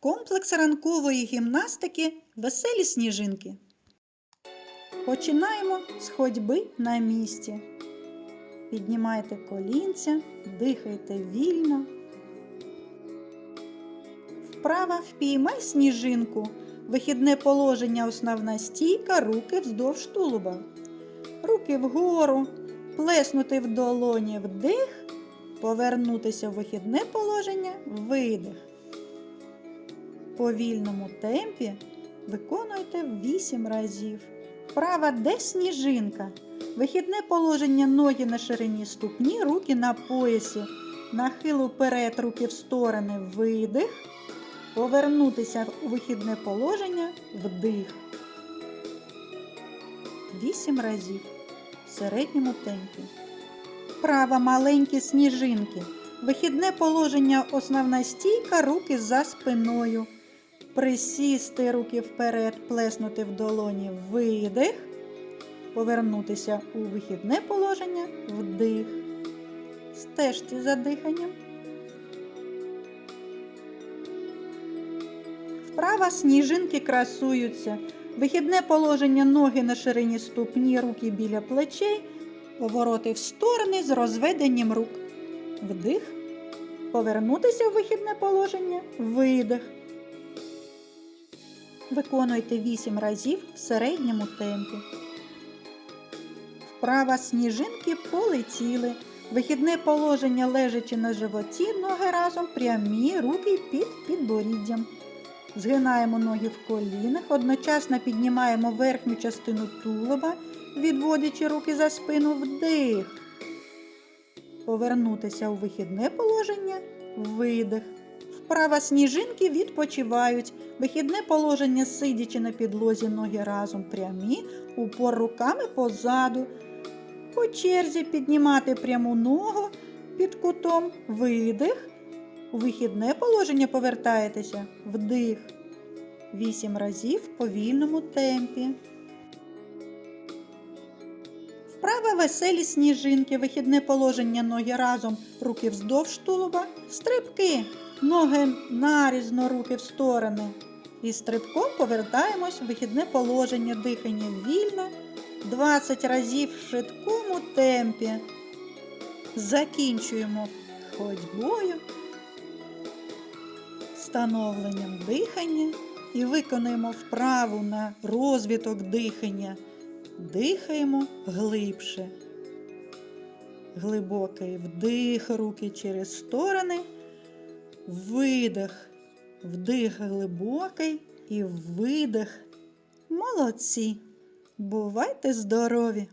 Комплекс ранкової гімнастики Веселі сніжинки. Починаємо з ходьби на місці. Піднімайте колінця, дихайте вільно. Вправа впіймай сніжинку. Вихідне положення основна стійка, руки вздовж тулуба. Руки вгору, плеснути в долоні вдих, повернутися в вихідне положення, видих. Повільному темпі виконуйте 8 разів. Права де сніжинка. Вихідне положення ноги на ширині ступні, руки на поясі. Нахил уперед, руки в сторони, видих. Повернутися у вихідне положення, вдих. 8 разів в середньому темпі. Права маленькі сніжинки. Вихідне положення основна стійка, руки за спиною. Присісти руки вперед, плеснути в долоні видих. Повернутися у вихідне положення вдих. Стежте за диханням. Вправа сніжинки красуються. Вихідне положення ноги на ширині ступні, руки біля плечей. Повороти в сторони з розведенням рук. Вдих. Повернутися в вихідне положення. Видих. Виконуйте 8 разів в середньому темпі. Вправа сніжинки полетіли. Вихідне положення лежачи на животі, ноги разом прямі, руки під підборіддям. Згинаємо ноги в колінах, одночасно піднімаємо верхню частину тулуба, відводячи руки за спину вдих. Повернутися у вихідне положення, видих. Вправа сніжинки відпочивають. Вихідне положення, сидячи на підлозі, ноги разом прямі, упор руками позаду. По черзі піднімати пряму ногу під кутом, видих. У вихідне положення повертаєтеся, вдих. Вісім разів в повільному темпі. Вправа веселі сніжинки, вихідне положення ноги разом, руки вздовж тулуба, стрибки, ноги нарізно, руки в сторони. І стрибком повертаємось в вихідне положення, дихання вільне, 20 разів в швидкому темпі. Закінчуємо ходьбою, встановленням дихання і виконуємо вправу на розвиток дихання. Дихаємо глибше. Глибокий вдих, руки через сторони, видих, вдих глибокий і видих. Молодці! Бувайте здорові!